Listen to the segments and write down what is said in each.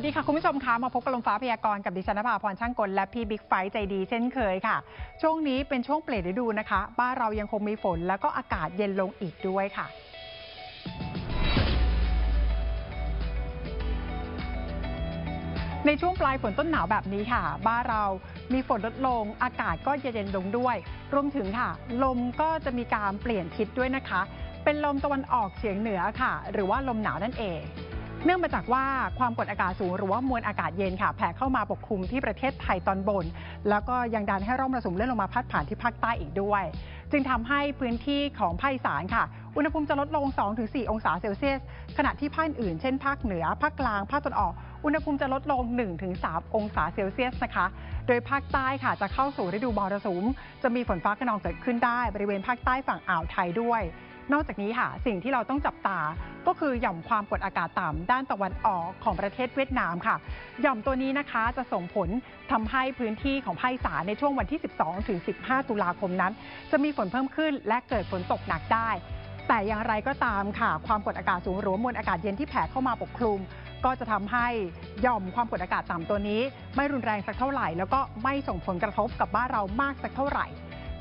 วัสดีค่ะ คุณผู้ชมคะมาพบกับลมฟ้าพยากรณ์กับดิฉันนภาพรช่างกลและพี่บิ๊กไฟใจดีเช่นเคยค่ะ ช่วงนี้เป็นช่วงเปลี่ยนฤดูนะคะ บ้านเรายังคงมีฝนแล้วก็อากาศเย็นลงอีกด้วยค่ะในช่วงปลายฝนต้นหนาวแบบนี้ค่ะ บ้านเรามีฝนลดลง อากาศก็เย็นลงด้วย รวมถึงค่ะ ลมก็จะมีการเปลี่ยนทิศด้วยนะคะ เป็นลมตะวันออกเฉียงเหนือค่ะ หรือว่าลมหนาวนั่นเอง เนื่องมาจากว่าความกดอากาศสูงหรือว่ามวลอากาศเย็นค่ะแผ่เข้ามาปกคลุมที่ประเทศไทยตอนบน แล้วก็ยังดันให้ร่องมรสุมเลื่อนลงมาพัดผ่านที่ภาคใต้อีกด้วย จึงทำให้พื้นที่ของภาคอีสานค่ะ อุณหภูมิจะลดลง 2-4 องศาเซลเซียส ขณะที่ภาคอื่นเช่นภาคเหนือภาคกลางภาคตะวันออกอุณหภูมิจะลดลง 1-3 องศาเซลเซียสนะคะ โดยภาคใต้ค่ะจะเข้าสู่ฤดูมรสุมจะมีฝนฟ้าขนองเกิดขึ้นได้บริเวณภาคใต้ฝั่งอ่าวไทยด้วย นอกจากนี้ค่ะสิ่งที่เราต้องจับตา ก็คือหย่อมความกดอากาศต่ำด้านตะวันออกของประเทศเวียดนามค่ะ หย่อมตัวนี้นะคะจะส่งผลทำให้พื้นที่ของภาคอีสานในช่วงวันที่ 12ถึง15 ตุลาคมนั้น จะมีฝนเพิ่มขึ้นและเกิดฝนตกหนักได้ แต่อย่างไรก็ตามค่ะ ความกดอากาศสูงหรือมวลอากาศเย็นที่แผ่เข้ามาปกคลุมก็จะทำให้หย่อมความกดอากาศต่ำตัวนี้ ไม่รุนแรงสักเท่าไหร่ แล้วก็ไม่ส่งผลกระทบกับบ้านเรามากสักเท่าไหร่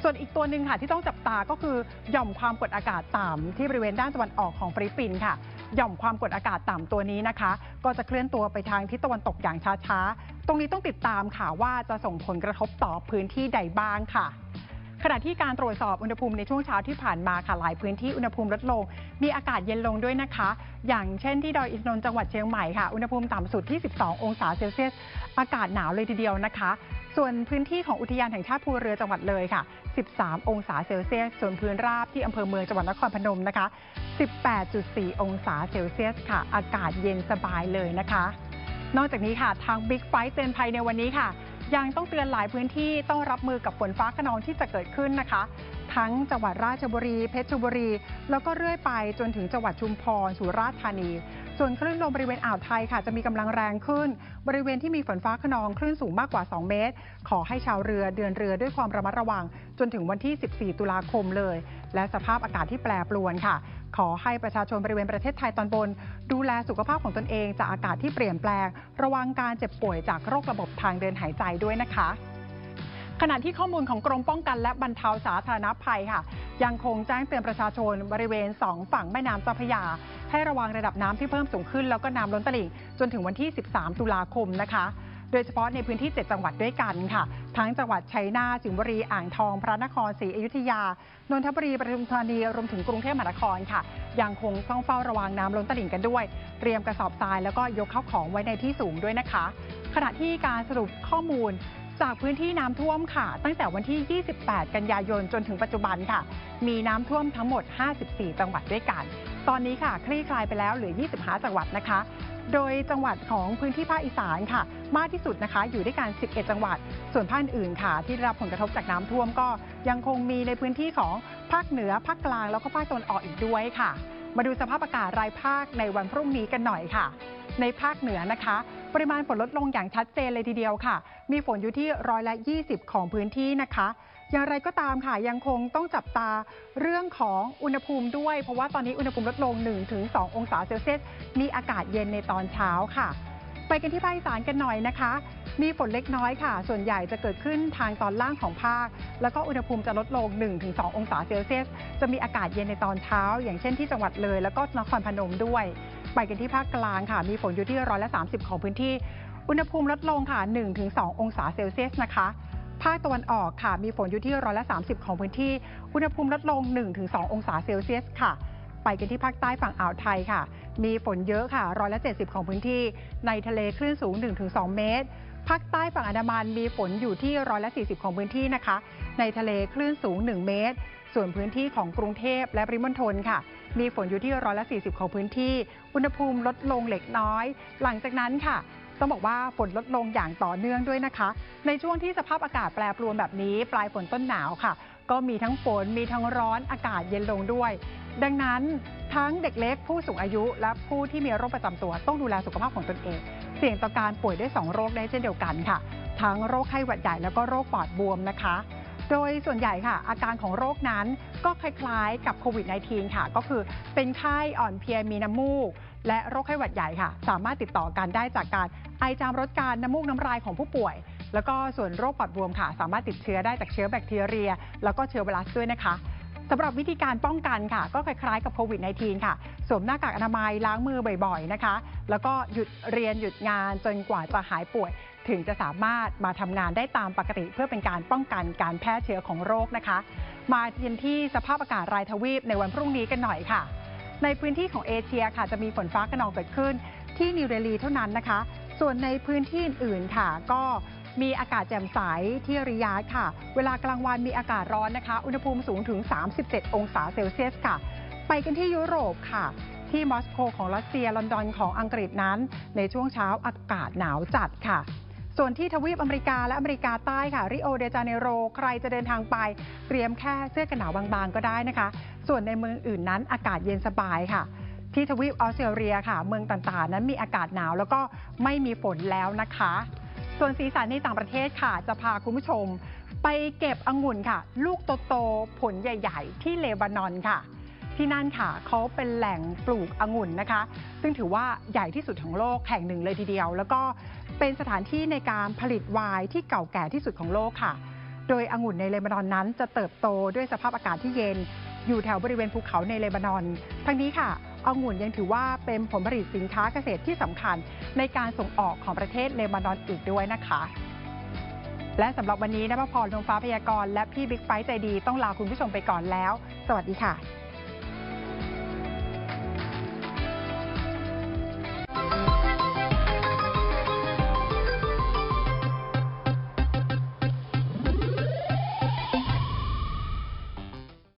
ส่วนอีกตัวหนึ่งค่ะที่ต้องจับตาก็คือหย่อมความกดอากาศต่ำที่บริเวณด้านตะวันออกของฟิลิปปินส์ค่ะหย่อมความกดอากาศต่ำตัวนี้นะคะ ก็จะเคลื่อนตัวไปทางทิศตะวันตกอย่างช้าๆ ตรงนี้ต้องติดตามค่ะว่าจะส่งผลกระทบต่อพื้นที่ใดบ้างค่ะขณะที่การตรวจสอบอุณหภูมิในช่วงเช้าที่ผ่านมาค่ะหลายพื้นที่อุณหภูมิลดลง มีอากาศเย็นลงด้วยนะคะ อย่างเช่นที่ดอยอินทนนท์จังหวัดเชียงใหม่ค่ะ อุณหภูมิต่ำสุดที่ 12 องศาเซลเซียส อากาศหนาวเลยทีเดียวนะคะส่วนพื้นที่ของอุทยานแห่งชาติภูเรือจังหวัดเลยค่ะ 13 องศาเซลเซียส ส่วนพื้นราบที่อำเภอเมืองจังหวัดนครพนมนะคะ 18.4 องศาเซลเซียสค่ะ อากาศเย็นสบายเลยนะคะ นอกจากนี้ค่ะทาง Big f i g h t เตือนภัยในวันนี้ค่ะ ยังต้องเตือนหลายพื้นที่ต้องรับมือกับฝนฟ้าขนองที่จะเกิดขึ้นนะคะ ทั้งจังหวัดราชบุรี เพชรบุรี แล้วก็เรื่อยไปจนถึงจังหวัดชุมพร สุราษฎร์ธานี ส่วนคลื่นลมบริเวณอ่าวไทยค่ะ จะมีกำลังแรงขึ้น บริเวณที่มีฝนฟ้าขนองคลื่นสูงมากกว่า 2 เมตร ขอให้ชาวเรือเดินเรือด้วยความระมัดระวัง จนถึงวันที่ 14 ตุลาคมเลย และสภาพอากาศที่แปรปรวนค่ะ ขอให้ประชาชนบริเวณประเทศไทยตอนบน ดูแลสุขภาพของตนเองจากอากาศที่เปลี่ยนแปลง ระวังการเจ็บป่วยจากโรคระบบทางเดินหายใจด้วยนะคะ ขณะที่ข้อมูลของกรมป้องกันและบรรเทาสาธารณภัยค่ะ ยังคงแจ้งเตือนประชาชนบริเวณ 2 ฝั่งแม่น้ำเจ้าพระยา ให้ระวังระดับน้ำที่เพิ่มสูงขึ้น แล้วก็น้ำล้นตลิ่งจนถึงวันที่ 13 ตุลาคมนะคะโดยเฉพาะในพื้นที่ 7 จังหวัดด้วยกันค่ะ ทั้งจังหวัดชัยนาทสิงห์บุรี อ่างทอง พระนครศรีอยุธยา นนทบุรี ปทุมธานี รวมถึงกรุงเทพมหานครค่ะ ยังคงต้องเฝ้าระวังน้ำล้นตลิ่งกันด้วย เตรียมกระสอบทรายแล้วก็ยกเข้าของไว้ในที่สูงด้วยนะคะ ขณะที่การสรุปข้อมูล จากพื้นที่น้ำท่วมค่ะ ตั้งแต่วันที่ 28 กันยายนจนถึงปัจจุบันค่ะ มีน้ำท่วมทั้งหมด 54 จังหวัดด้วยกัน ตอนนี้ค่ะ คลี่คลายไปแล้วเหลือ 25 จังหวัดนะคะ โดยจังหวัดของพื้นที่ภาคอีสานค่ะ มากที่สุดนะคะ อยู่ด้วยกัน 11 จังหวัด ส่วนภาคอื่นค่ะ ที่ได้รับผลกระทบจากน้ำท่วมก็ยังคงมีในพื้นที่ของภาคเหนือภาคกลางแล้วก็ภาคตะวันออกอีกด้วยค่ะ มาดูสภาพอากาศรายภาคในวันพรุ่งนี้กันหน่อยค่ะ ในภาคเหนือนะคะ ปริมาณฝนลดลงอย่างชัดเจนเลยทีเดียวค่ะ มีฝนอยู่ที่ร้อยละ 20 ของพื้นที่นะคะ อย่างไรก็ตามค่ะยังคงต้องจับตาเรื่องของอุณหภูมิด้วย เพราะว่าตอนนี้อุณหภูมิลดลง 1-2 องศาเซลเซียสมีอากาศเย็นในตอนเช้าค่ะ ไปกันที่ภาคอีสานกันหน่อยนะคะ มีฝนเล็กน้อยค่ะ ส่วนใหญ่จะเกิดขึ้นทางตอนล่างของภาค แล้วก็อุณหภูมิจะลดลง 1-2 องศาเซลเซียส จะมีอากาศเย็นในตอนเช้า อย่างเช่นที่จังหวัดเลย แล้วก็นครพนมด้วย ไปกันที่ภาคกลางค่ะ มีฝนอยู่ที่ร้อยละ30 ของพื้นที่ อุณหภูมิลดลงค่ะ 1-2 องศาเซลเซียสนะคะ ภาคตะวันออกค่ะ มีฝนอยู่ที่ร้อยละ30 ของพื้นที่ อุณหภูมิลดลง 1-2 องศาเซลเซียสค่ะ ไปกันที่ภาคใต้ฝั่งอ่าวไทยค่ะ มีฝนเยอะค่ะ ร้อยละ70 ของพื้นที่ ในทะเลคลื่นสูง 1-2 เมตร ภาคใต้ฝั่งอันดามันมีฝนอยู่ที่ร้อยละ40 ของพื้นที่นะคะ ในทะเลคลื่นสูง 1 เมตร ส่วนพื้นที่ของกรุงเทพและปริมณฑลค่ะ มีฝนอยู่ที่ร้อยละ 40 ของพื้นที่ อุณหภูมิลดลงเล็กน้อย หลังจากนั้นค่ะ ต้องบอกว่าฝนลดลงอย่างต่อเนื่องด้วยนะคะ ในช่วงที่สภาพอากาศแปรปรวนแบบนี้ ปลายฝนต้นหนาวค่ะ ก็มีทั้งฝนมีทั้งร้อนอากาศเย็นลงด้วย ดังนั้นทั้งเด็กเล็กผู้สูงอายุ และผู้ที่มีโรคประจำตัวต้องดูแลสุขภาพของตนเอง เสี่ยงต่อการป่วยได้ 2 โรคได้เช่นเดียวกันค่ะ ทั้งโรคไข้หวัดใหญ่แล้วก็โรคปอดบวมนะคะ โดยส่วนใหญ่ค่ะ อาการของโรคนั้นก็คล้ายๆ กับโควิด -19 ค่ะ ก็คือเป็นไข้อ่อนเพลียมีน้ำมูก และโรคไข้หวัดใหญ่ค่ะ สามารถติดต่อกันได้จากการไอจามรดการน้ำมูกน้ำลายของผู้ป่วย แล้วก็ส่วนโรคปอดบวมค่ะ สามารถติดเชื้อได้จากเชื้อแบคทีเรีย แล้วก็เชื้อไวรัสด้วยนะคะสำหรับวิธีการป้องกันค่ะ ก็คล้ายๆกับโควิด -19 ค่ะ สวมหน้ากากอนามัยล้างมือบ่อยๆนะคะ แล้วก็หยุดเรียนหยุดงานจนกว่าจะหายป่วย ถึงจะสามารถมาทำงานได้ตามปกติ เพื่อเป็นการป้องกันการแพร่เชื้อของโรคนะคะ มาเทียนที่สภาพอากาศรายทวีปในวันพรุ่งนี้กันหน่อยค่ะ ในพื้นที่ของเอเชียค่ะจะมีฝนฟ้าขนองเกิดขึ้น ที่นิวเดลีเท่านั้นนะคะ ส่วนในพื้นที่อื่นค่ะ ก็มีอากาศแจ่มใสที่ริยาดค่ะ เวลากลางวันมีอากาศร้อนนะคะ อุณหภูมิสูงถึง 37 องศาเซลเซียสค่ะ ไปกันที่ยุโรปค่ะ ที่มอสโกของรัสเซียลอนดอนของอังกฤษนั้น ในช่วงเช้าอากาศหนาวจัดค่ะ ส่วนที่ทวีปอเมริกาและอเมริกาใต้ค่ะริโอเดจาเนโร ใครจะเดินทางไป เตรียมแค่เสื้อกันหนาวบางๆ ก็ได้นะคะ ส่วนในเมืองอื่นนั้นอากาศเย็นสบายค่ะ ที่ทวีปออสเตรเลียค่ะ เมืองต่างๆ นั้นมีอากาศหนาวแล้วก็ไม่มีฝนแล้วนะคะ ส่วนสีสันในต่างประเทศค่ะ จะพาคุณผู้ชม ไปเก็บองุ่นค่ะ ลูกโตๆผลใหญ่ ๆ ที่เลบานอนค่ะ ที่นั่นค่ะเขาเป็นแหล่งปลูกองุ่นนะคะ ซึ่งถือว่าใหญ่ที่สุดของโลกแห่งหนึ่งเลยทีเดียว แล้วก็เป็นสถานที่ในการผลิตไวน์ที่เก่าแก่ที่สุดของโลกค่ะ โดยองุ่นในเลบานอนนั้น จะเติบโตด้วยสภาพอากาศที่เย็น อยู่แถวบริเวณภูเขาในเลบานอน ทั้งนี้ค่ะองุ่นยังถือว่าเป็นผลผลิตสินค้าเกษตรที่สำคัญ ในการส่งออกของประเทศเลบานอนอีกด้วยนะคะและสำหรับวันนี้นภพรดวงฟ้าพยากรณ์และพี่บิ๊กไฟท์ใจดีต้องลาคุณผู้ชมไปก่อนแล้ว สวัสดีค่ะ